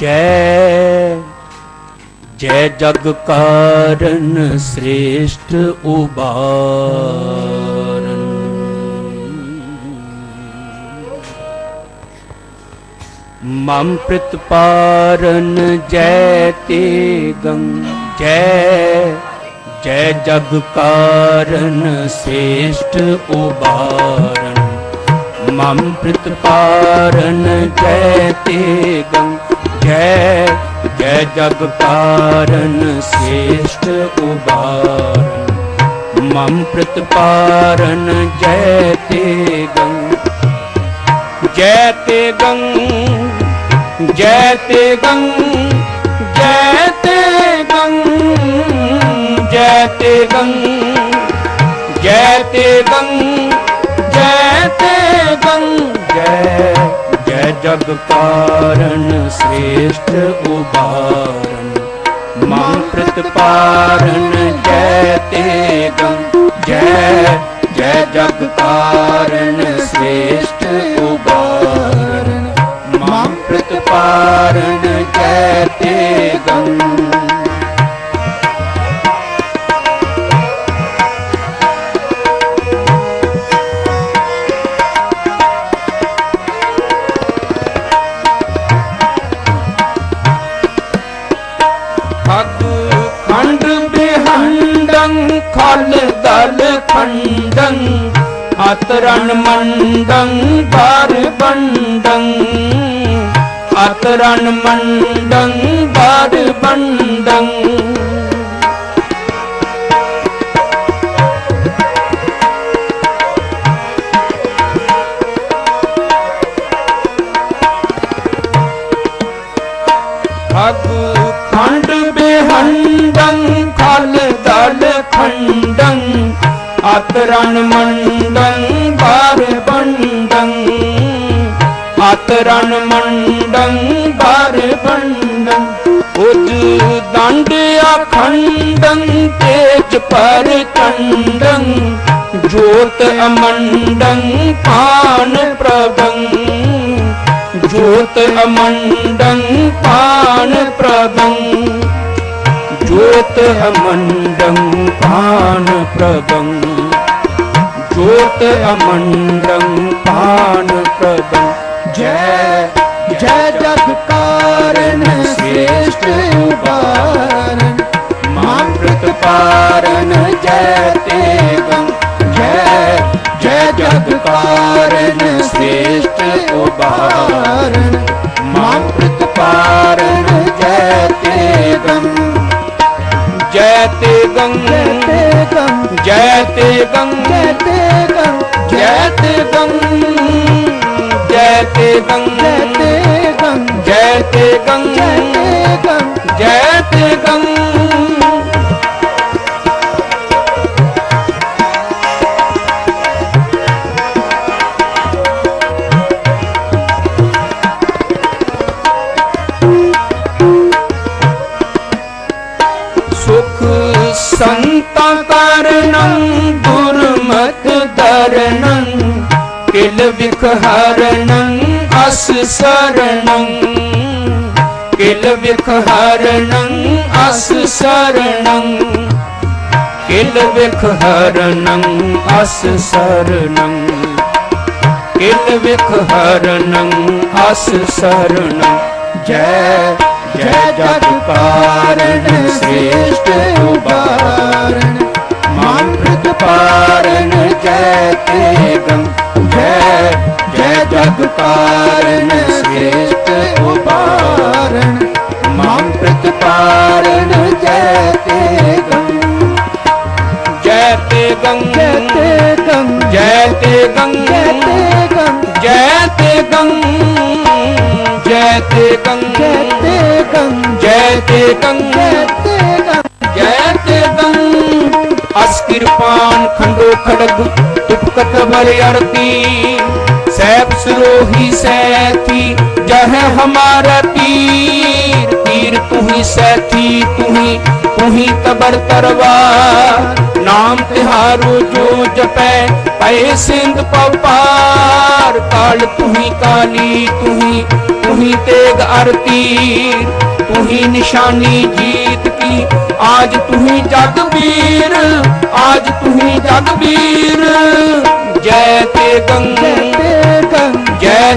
ਜੈ ਜੈ ਜਗ ਕਾਰਨ ਸ੍ਰੇਸ਼ਟ ਉਬਾਰਨ। ਮਮ ਪ੍ਰਤਪਾਰਨ ਜੈ ਤੇ ਗੰ, ਜੈ ਜੈ ਜਗ ਕਾਰਨ ਸ੍ਰੇਸ਼ਟ ਉਬਾਰਨ। ਮਮ ਪ੍ਰਤਪਾਰਨ ਜੈ ਤੇ ਗੰ ਜੈ ਜੈ ਜਗ ਕਾਰਨ ਸ੍ਰੇਸ਼ਟ ਉਬਾਰਨ। ਮਮ ਪ੍ਰਤਪਾਰਨ ਜੈ ਤੇ ਗੰ। ਜੈ ਤੇ ਗੰ, ਜੈ ਤੇ ਗੰ, ਜੈ ਤੇ ਗੰ, ਜੈ ਤੇ ਗੰ। ਜੈ ਤੇ ਗੰ, ਜੈ ਤੇ ਗੰ, ਜੈ ਜਗ ਕਾਰਨ ਸ੍ਰੇਸ਼ਟ ਉਬਾਰਨ ਮਮ ਪ੍ਰਤਪਾਰਨ ਜੈ ਤੇ ਗੰ ਜੈ ਜੈ ਜਗ ਕਾਰਨ ਸ੍ਰੇਸ਼ਟ ਦਲ ਖੰਡੰ ਅਤਰਨ ਮੰਡੰ ਬਾਰ ਬੰਡੰ। ਅਤਰਨ ਮੰਡੰ ਬਾਰ ਬੰਡੰ। ਅਤਰਨ ਮੰਡੰ ਬਾਰ ਬੰਡੰ ਅਤਰਨ ਮੰਡੰ ਬਾਰ ਬੰਡੰ ਉਜ ਦੰਡ ਅਖੰਡੰ ਤੇਜ ਪਰ ਕੰਡੰ ਜੋਤ ਅਮੰਡੰ ਪਾਨ ਪ੍ਰਭੰ ਜੋਤ ਅਮੰਡੰ ਪਾਨ ਪ੍ਰਭੰ ਜੋਤ ਅਮੰਡੰ ਪਾਨ ਪ੍ਰਭੰ ਜੋਤ ਅਮੰਡੰ ਪਾਨ ਪ੍ਰਭੰ। ਜੈ ਜੈ ਜਗ ਕਾਰਨ ਸ੍ਰੇਸ਼ਟ ਉਬਾਰਨ ਮਾਨ ਪ੍ਰਤਪਾਰਨ ਜੈ ਤੇ ਗੰ ਜੈ ਜੈ ਜਗ ਕਾਰਨ ਸ੍ਰੇਸ਼ਟ ਉਬਾਰਨ ਮਾਨ ਪ੍ਰਤਪਾਰਨ ਜੈ ਤੇ ਗੰ ਜੈ ਤੇ ਗੰ ਜੈ ਤੇ ਗੰ ਜੈ ਤੇ ਗੰ ਜੈ ਤੇ ਗੰ ਜੈ ਤੇ ਗੰ ਜੈ ਤੇ ਗੰ ਕਿਲ ਵਿਖ ਅਸ ਸਰਣੰ ਕਿਲ ਵਿਖ ਹਰਨੰ ਅਸ ਸਰਣੰ ਕਿਲ ਵਿਖ ਅਸ ਸਰਣੰ ਕਿਲ ਵਿਖ ਅਸ ਸਰਣੰ ਜੈ ਜੈ ਜਗ ਕਾਰਨ ਸ੍ਰੇਸ਼ਟ ਉਬਾਰਨ ਮਾਨ ਪ੍ਰਤਪਾਰਨ ਜੈ ਤੇ ਗੰ ਕਾਰਨ ਸ੍ਰੇਸ਼ਟ ਉਬਾਰਨ ਮਾਨ ਪ੍ਰਤਪਾਰਨ ਜੈ ਤੇ ਗੰ ਜੈ ਤੇ ਗੰ ਜੈ ਤੇ ਗੰ ਜੈ ਤੇ ਗੰ ਜੈ ਤੇ ਗੰ ਜੈ ਤੇ ਗੰ ਜੈ ਤੇ ਗੰ ਅਸ ਕਿਰਪਾਨ ਖੰਡੋ ਖੜਗ ਟਿਪਕਤ ਬਲ ਸੈਬ ਸਰੋਹੀ ਸੈਥੀ ਜਹ ਹਮਾਰਾ ਤੀਰ। ਤੀਰ ਤੁਹੀ ਸੈਥੀ ਤੁਹੀ ਤੁਹੀ ਤਬਰ ਤਰਵਾਰ ਨਾਮ ਤਿਹਾਰੋ ਜੋ ਜਪੈ, ਪਏ ਸਿੰਧ ਪਵਾਰ ਕਾਲ ਤੁਹੀ ਕਾਲੀ, ਤੁਹੀ ਤੁਹੀ ਤੇਗ ਅਰਤੀ ਤੁਹੀ ਨਿਸ਼ਾਨੀ ਜੀਤ ਕੀ, ਆਜ ਤੁਹੀ ਜਗਬੀਰ ਆਜ ਤੁਹੀ ਜਗਬੀਰ ਜੈ ਤੇ ਗੰਗ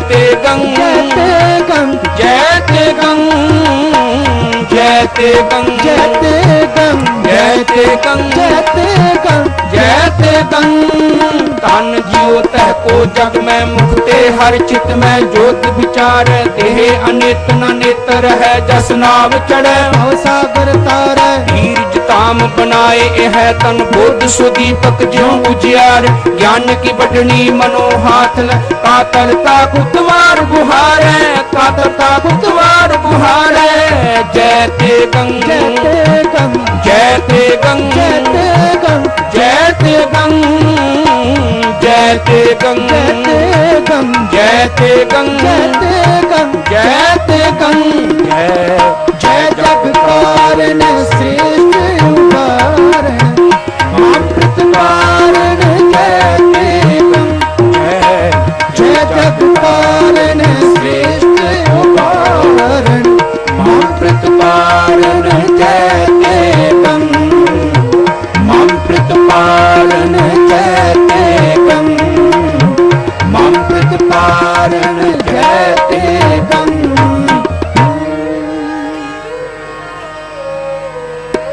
ਤੇ ਗੰਗ ਜੈਤੇ ਗੰਗ ਜੈ ਤੇ ਗੰਗ, ਜੈ ਤੇ ਗੰਗ ਜੈਤੇ ਗੰਗ ਜੈ ਤੇ ਗੰਗ ਜੈਤੇ ਗੰਗ ਜੈ ਤੇ ਗੰਗ। ਤਨ ਜਿਉ ਤਹ ਕੋ ਜਗ ਮੈਂ ਮੁਖਤੇ ਹਰ ਚਿਤ ਮੈਂ ਜੋਤ ਵਿਚਾਰ ਦੇਹ ਅਨਿਤ ਨ ਨੇਤਰ ਹੈ ਜਸ ਨਾਵ ਚੜੈ ਭਵ ਸਾਗਰ ਬਣਾਏ ਇਹ ਹੈ ਤਨ ਬੁੱਧ ਸੁਦੀਪਕ ਜਿਉ ਉਜਿਆਰ ਗਿਆਨ ਕੀ ਬਟਣੀ ਮਨੋ ਹਾਥ ਲੈ ਕਾਤਲ ਤਾ ਕੁਤਵਾਰ ਗੁਹਾਰੈ ਕਾਤਲ ਤਾ ਕੁਤਵਾਰ ਗੁਹਾਰੈ ਜੈ ਤੇ ਗੰਗ ਜੈਤੇ ਗੰਗ ਜੈ ਤੇ ਗੰਗ ਜੈ ਤੇ ਗੰਗ ਜੈ ਤੇ ਗੰਗ ਜੈਤੇ ਗੰਗ ਜੈ ਤੇ ਗੰਗ ਜੈ ਤੇ ਗੰਗ ਜੈ ਜੈ